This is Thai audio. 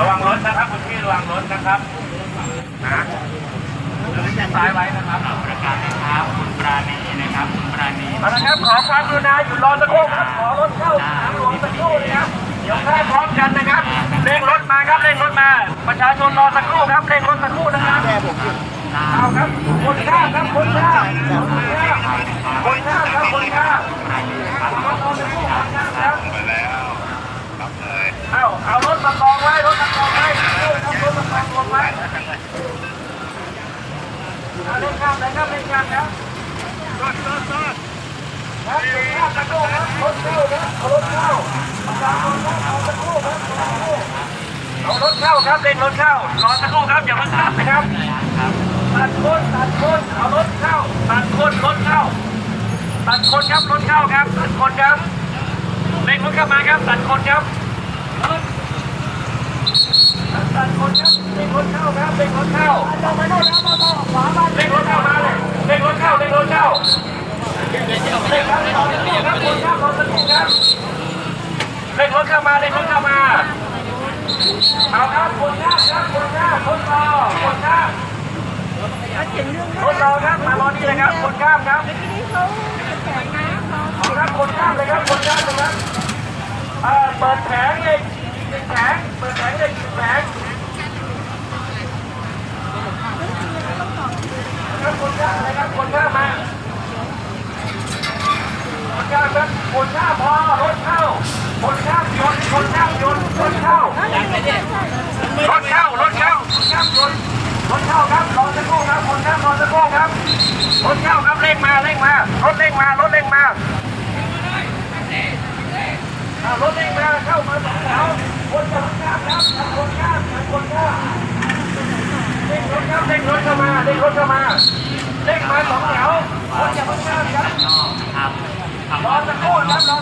นะครับนะแล้วก็แจ้งซ้ายไว้นะครับประกาศนะครับคุณปราณีนะครับคุณปราณีมาแล้วครับขอความกรุณาอยู่รอสักครู่ครับขอรถเข้าสนามหลวงสักครู่นะครับเดี๋ยวข้ามพร้อมกันนะครับเร่งรถมาครับเร่งรถมา ประชาชนรอสักครู่ครับเร่งรถสักครู่นะครับเอาครับคนข้ามครับคนข้ามคนข้ามครับคนข้ามรถรอสักครู่ครับ ไปแล้วรับเลย เอาเอารถมากองไว้ รถมากองไว้เอารถมากองไว้ เอาเล่นข้ามเลยครับเล่นข้ามครับรถรถรถครับเล่นข้ามตะโก้ครับรถเข้าครับเอารถเข้าระชาชนครับเอาตะโก้ครับเอารถเข้าครับเล่นรถเข้ารอตะโก้ครับอย่าเพิ่งตัดนะครับตัดคนตัดคนเอารถเข้าตัดคนรถเข้าตัดคนครับรถเข้าครับตัดคนครับเร่งรถเข้ามาครับตัดคนครับตัดคนครับ เร่งรถเข้าครับเร่งรถเข้าลงไปโน่นแล้วมาต่อขวาบ้านเร่งรถเข้ามาเลยเร่งรถเข้าเร่งรถเข้าเร่งครับเร่งครับรถครับคนข้ามรถสักครู่ครับเร่งรถเข้ามาเร่งรถเข้ามาเอาครับคนข้ามครับคนข้ามคนรอคนข้ามรถรอครับมารอนี่เลยครับคนข้ามครับเอาครับคนข้ามเลยครับคนข้ามเลยครับเอ่อเปิดแผงเลยแผงเปิดแผงเลยแผง คนข้ามคนข้ามมาคนข้ามรับคนข้ามพอรถเข้า คนข้ามยนต์คนข้ามยนต์รถเข้ารถเข้ารถเข้าคนข้ามยนต์รถเข้าครับรอสักครู่ครับคนข้ามรอสักครู่ครับรถเข้าครับเร่งมาเร่งมารถเร่งมารถเร่งมาอ่ารถเร่งมาเข้ามาสองแถวคนข้ามครับคนข้ามคนข้ามเร่งรถครับเร่งรถเข้ามาเร่งรถเข้ามา มาสองแถวรถอย่าเพิ่งข้ามครับรอสักครู่ครับ